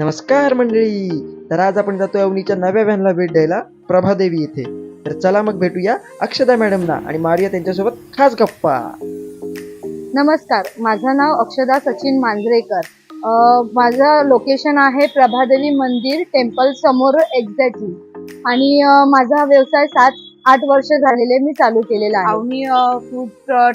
नमस्कार मंडळी. तर आज आपण जातोय अवनीच्या नव्या व्हॅनला भेट द्यायला प्रभादेवी येथे तर चला मग भेटूया अक्षदा मॅडमना आणि मारिया त्यांच्यासोबत खास गप्पा. नमस्कार. माझं नाव अक्षदा सचिन मांजरेकर. अ, माझं लोकेशन आहे प्रभादेवी मंदिर टेम्पल समोर एक्झॅक्टली आणि अ, माझा व्यवसाय सात आठ वर्ष झालेले मी चालू केलेला आहे. अवनी फूड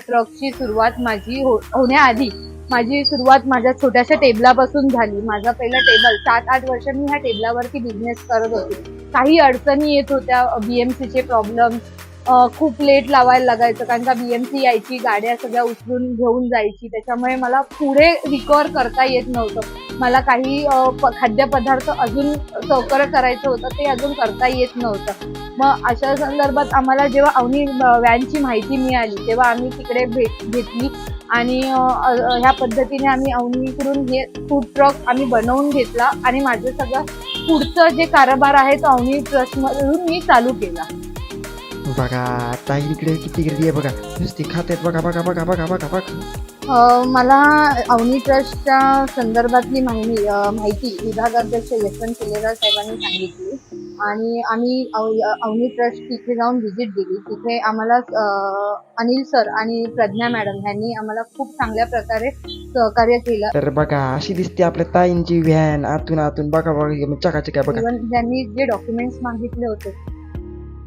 ट्रकची सुरुवात माझी हो- होण्याआधी माझी सुरुवात माझ्या छोट्याशा टेबलापासून झाली. माझा पहिला टेबल सात आठ वर्ष मी ह्या टेबलावरती बिझनेस करत होते. काही अडचणी येत होत्या बी एम सीचे प्रॉब्लेम खूप लेट लावायला लागायचं कारण का बी एम सी यायची गाड्या सगळ्या उचलून घेऊन जायची. त्याच्यामुळे मला पुढे रिकवर करता येत नव्हतं. मला काही प- खाद्यपदार्थ अजून चौकर करायचं होतं ते अजून करता येत नव्हतं. मग अशा संदर्भात आम्हाला जेव्हा अवनी व्हॅनची माहिती मिळाली तेव्हा आम्ही तिकडे भेट घेतली. आणि ह्या पद्धतीने आम्ही अवनीकडून हे फूड ट्रक आम्ही बनवून घेतला आणि माझं सगळं पुढचं जे कारभार आहे तो अवनी ट्रस्टमधून मी चालू केला. बघा आता इकडे किती गर्दी आहे बघा. नुसती खात्यात बघा बघा बघा बघा बघा बघा. अ, मला अवनी ट्रस्टच्या संदर्भातली माहिती माहिती विभागाध्यक्ष यशवंत केलेकर साहेबांनी सांगितली. आणि आम्ही अव- अवनी ट्रस्ट तिथे जाऊन व्हिजिट दिली. तिथे आम्हाला अनिल सर आणि प्रज्ञा मॅडम यांनी आम्हाला खूप चांगल्या प्रकारे सहकार्य केलं. तर बघा अशी दिसते आपल्या ताईंची व्हॅन. आतून आतून बघा बघा चकाचक बघा. ज्यांनी जे डॉक्युमेंट्स मागितले होते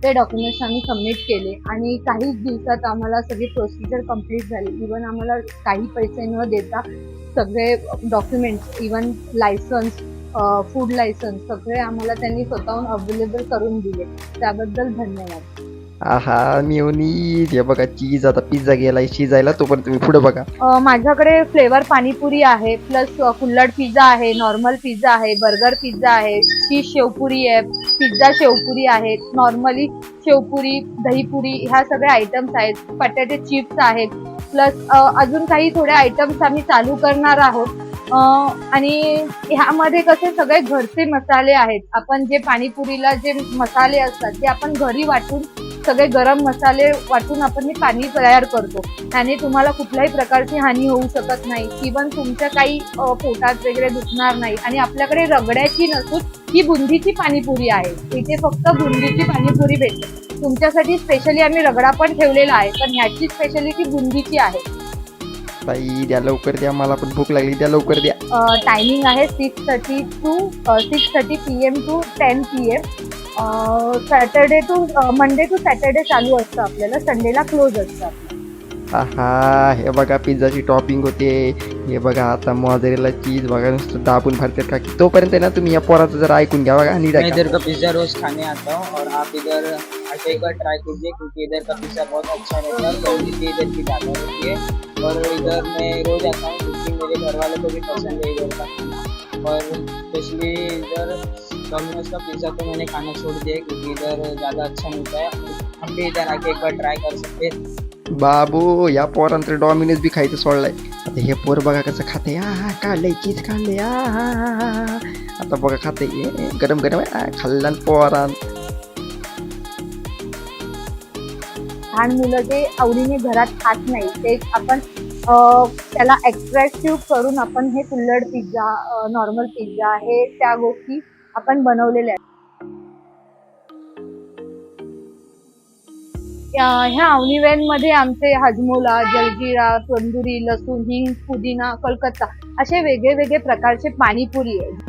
ते डॉक्युमेंट्स आम्ही सबमिट केले. आणि काही दिवसात आम्हाला सगळी प्रोसिजर कंप्लीट झाली. इवन आम्हाला काही पैसे न देता सगळे documents even licence food licence सगळे आम्हाला त्यांनी स्वतःहून अवेलेबल करून दिले. त्याबद्दल धन्यवाद. आहा हे बघा चीज आता पिझ्झा गेलाय शिजायला तोपर्यंत तुम्ही पुढे बघा. अ, माझ्याकडे फ्लेवर पाणीपुरी आहे प्लस कुल्हड पिझ्झा आहे नॉर्मल पिझ्झा आहे बर्गर पिझ्झा आहे चीज शेवपुरी आहे पिझ्झा शेवपुरी आहे नॉर्मली शेवपुरी दहीपुरी ह्या सगळ्या आयटम्स आहेत बटाटे चिप्स आहेत प्लस अजून काही थोडे आयटम्स आम्ही चालू करणार आहोत. आणि ह्यामध्ये कसे सगळे घरचे मसाले आहेत. आपण जे पाणीपुरीला जे मसाले असतात ते आपण घरी वाटून सगळे गरम मसाले वाटून आपण हे पाणी तयार करतो. त्याने तुम्हाला कुठल्याही प्रकारची हानी होऊ शकत नाही. इवन तुमच्या काही पोटात वगैरे दुखणार नाही. आणि आपल्याकडे रगड्याची नसून ही बुंदीची पाणीपुरी आहे. इथे फक्त बुंदीची पाणीपुरी भेटते. तुमच्यासाठी स्पेशली आम्ही रगडा पण ठेवलेला आहे. पण ह्याची स्पेशालिटी बुंदीची आहे. ताई द्या लवकर द्या मला पण भूक लागली द्या लवकर द्या. टायमिंग आहे six thirty to six thirty P M to ten P M Saturday to Monday to Saturday चालू असतं आपल्याला संडेला क्लोज असतं आहा हे बघा पिझ्झाची टॉपिंग होते. हे बघा आता मोजरेला चीज बघा नुसतं दाबून भरतात का की. तोपर्यंत ना तुम्ही या पोराचं जरा ऐकून घ्या बघा नीट मैं. इधर का पिज्ज़ा रोज खाने आता हूँ और आप इधर एक बार ट्राई कीजिए क्योंकि इधर का पिज्ज़ा बहुत अच्छा रहता है क्वालिटी इधर की होती है और इधर मैं रोज आता हूँ क्योंकि मेरे घर वालों को भी पसंद है इधर का खाना। और स्पेशली इधर डोमिनोज का पिज़्ज़ा तो मैंने खाना छोड़ दिया क्योंकि इधर ज़्यादा अच्छा मिलता है हम भी इधर आके एक बार ट्राई कर सकते हैं। बाबू या पोरांतर डॉमिनोज बी खायचं सोडलाय आता हे पोर बघा कसं खाते आ काढलंय चीज़ काढलंय आ, हा, हा, हा, हा. आता बघा खाते गरम गरम आहे. आ, खाल्ला लहान मुलं जे आवडीने घरात खात नाही ते आपण त्याला अट्रॅक्टिव्ह करून आपण हे कुल्लड पिझ्झा नॉर्मल पिझ्झा हे त्या गोष्टी आपण बनवलेल्या आहेत. ह्या अवनी मध्ये आमचे हजमोला जलजिरा तंदुरी लसूण हिंग पुदिना कलकत्ता असे वेगळे वेगळे प्रकारचे पाणीपुरी आहे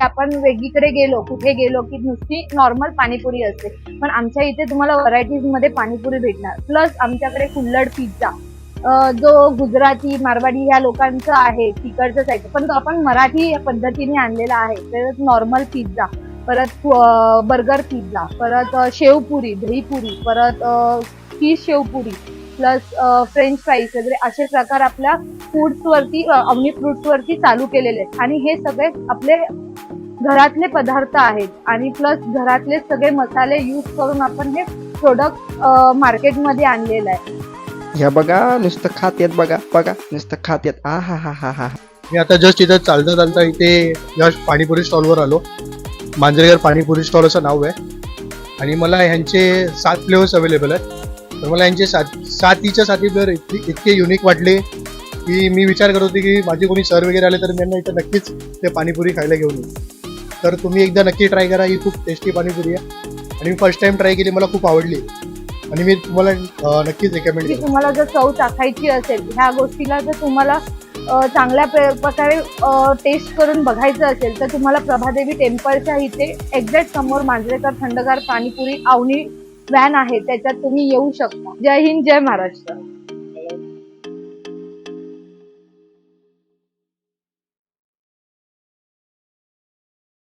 आपण वेगळीकडे गेलो कुठे गेलो की नुसती नॉर्मल पाणीपुरी असते. पण आमच्या इथे तुम्हाला व्हरायटीजमध्ये पाणीपुरी भेटणार. प्लस आमच्याकडे कुल्लड पिझ्झा जो गुजराती मारवाडी ह्या लोकांचं आहे तिकडचं साईड पण तो आपण मराठी पद्धतीने आणलेला आहे. परत नॉर्मल पिझ्झा परत बर्गर पिझ्झा परत शेवपुरी दहीपुरी. परत fish sevpuri. Plus French fries वगैरे असे प्रकार आपल्या फूड्स वरती अं, अवनी फ्रुट्स वरती चालू केलेले आहेत. आणि हे सगळे आपले घरातले पदार्थ आहेत. आणि प्लस घरातले सगळे मसाले यूज करून आपण हे प्रोडक्ट मार्केटमध्ये आणलेलं आहे. ह्या बघा नुसतं खात्यात बघा बघा नुसतं खात्यात आ हा हा हा हा मी आता जस्ट इथं चालता चालता इथे या पाणीपुरी स्टॉलवर आलो. मांजरेकर पाणीपुरी स्टॉल असं नाव आहे. आणि मला ह्यांचे सात फ्लेवर्स अवेलेबल आहेत. तर मला यांचे सात सातीच्या साती फ्लेवर इतके इतके युनिक वाटले की मी विचार करत होती की माझे कोणी सर वगैरे आले तर मी यांना इथं नक्कीच ते पाणीपुरी खायला घेऊन येईल तर तुम्ही एकदा नक्की ट्राय करा ही खूप टेस्टी पाणीपुरी आहे. आणि मी फर्स्ट टाइम ट्राय केली मला खूप आवडली. आणि मी तुम्हाला अं, नक्कीच रेकमेंड की करेन. तुम्हाला जर चव चाखायची असेल ह्या गोष्टीला जर तुम्हाला अ, चांगल्या प्र- प्रकारे टेस्ट करून बघायचं असेल तर तुम्हाला प्रभादेवी टेम्पलच्या इथे एक्झॅक्ट समोर मांजरेकर थंडगार पाणीपुरी आवनी व्हॅन आहे त्याच्यात तुम्ही येऊ शकता. जय हिंद जय महाराष्ट्र.